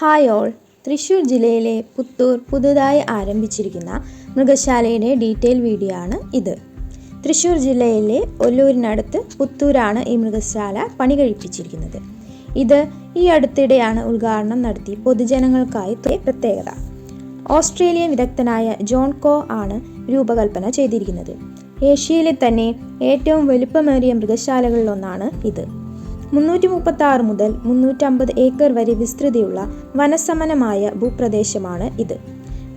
Hi all. Thrissur ജില്ലയിലെ പുത്തൂർ പുതുതായി ആരംഭിച്ചിരിക്കുന്ന മൃഗശാലയുടെ detail video ആണ് ഇത്. തൃശ്ശൂർ ജില്ലയിലെ ഒല്ലൂരിനടുത്ത് പുത്തൂരാണ് ഈ മൃഗശാല പണി കഴിപ്പിച്ചിരിക്കുന്നത്. ഇത് ഈ അടുത്തിടെയാണ് ഉദ്ഘാടനം നടത്തി പൊതുജനങ്ങൾക്കായി പ്രത്യേകത. ഓസ്ട്രേലിയൻ വിദഗ്ധനായ ജോൺ കോ ആണ് രൂപകൽപ്പന ചെയ്തിരിക്കുന്നത്. ഏഷ്യയിലെ തന്നെ ഏറ്റവും വലുപ്പമേറിയ മൃഗശാലകളിലൊന്നാണ് ഇത്. മുന്നൂറ്റി മുപ്പത്തി ആറ് മുതൽ മുന്നൂറ്റമ്പത് ഏക്കർ വരെ വിസ്തൃതിയുള്ള വനസമനമായ ഭൂപ്രദേശമാണ് ഇത്.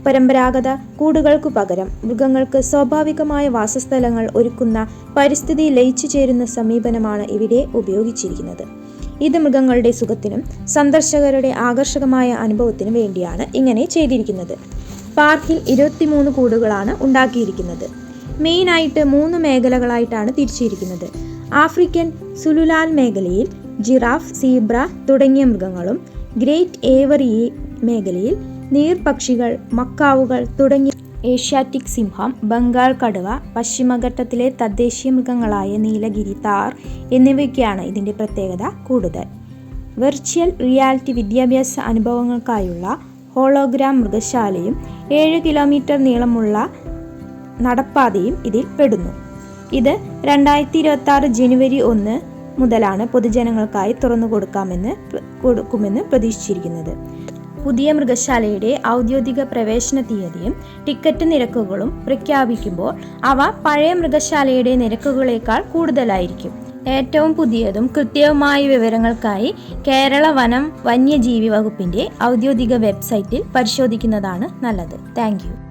പരമ്പരാഗത കൂടുകൾക്കു പകരം മൃഗങ്ങൾക്ക് സ്വാഭാവികമായ വാസസ്ഥലങ്ങൾ ഒരുക്കുന്ന പരിസ്ഥിതി ലയിച്ചു ചേരുന്ന സമീപനമാണ് ഇവിടെ ഉപയോഗിച്ചിരിക്കുന്നത്. ഇത് മൃഗങ്ങളുടെ സുഖത്തിനും സന്ദർശകരുടെ ആകർഷകമായ അനുഭവത്തിനും വേണ്ടിയാണ് ഇങ്ങനെ ചെയ്തിരിക്കുന്നത്. പാർക്കിൽ ഇരുപത്തിമൂന്ന് കൂടുകളാണ് ഉണ്ടാക്കിയിരിക്കുന്നത്. മെയിനായിട്ട് മൂന്ന് മേഖലകളായിട്ടാണ് തിരിച്ചിരിക്കുന്നത്. ആഫ്രിക്കൻ സുലുലാൽ മേഖലയിൽ ജിറാഫ് സീബ്ര തുടങ്ങിയ മൃഗങ്ങളും ഗ്രേറ്റ് ഏവറി മേഖലയിൽ നീർപക്ഷികൾ മക്കാവുകൾ തുടങ്ങിയ ഏഷ്യാറ്റിക് സിംഹം ബംഗാൾ കടുവ പശ്ചിമഘട്ടത്തിലെ തദ്ദേശീയ മൃഗങ്ങളായ നീലഗിരി താർ എന്നിവയ്ക്കാണ് ഇതിന്റെ പ്രത്യേകത കൂടുതൽ. വെർച്വൽ റിയാലിറ്റി വിദ്യാഭ്യാസ അനുഭവങ്ങൾക്കായുള്ള ഹോളോഗ്രാം മൃഗശാലയും ഏഴ് കിലോമീറ്റർ നീളമുള്ള നടപ്പാതയും ഇതിൽ പെടുന്നു. ഇത് രണ്ടായിരത്തി ഇരുപത്തി ആറ് ജനുവരി ഒന്ന് മുതലാണ് പൊതുജനങ്ങൾക്കായി തുറന്നു കൊടുക്കാമെന്ന് കൊടുക്കുമെന്ന് പ്രതീക്ഷിച്ചിരിക്കുന്നത്. പുതിയ മൃഗശാലയുടെ ഔദ്യോഗിക പ്രവേശന തീയതിയും ടിക്കറ്റ് നിരക്കുകളും പ്രഖ്യാപിക്കുമ്പോൾ അവ പഴയ മൃഗശാലയുടെ നിരക്കുകളേക്കാൾ കൂടുതലായിരിക്കും. ഏറ്റവും പുതിയതും കൃത്യവുമായ വിവരങ്ങൾക്കായി കേരള വനം വന്യജീവി വകുപ്പിന്റെ ഔദ്യോഗിക വെബ്സൈറ്റിൽ പരിശോധിക്കുന്നതാണ് നല്ലത്. താങ്ക്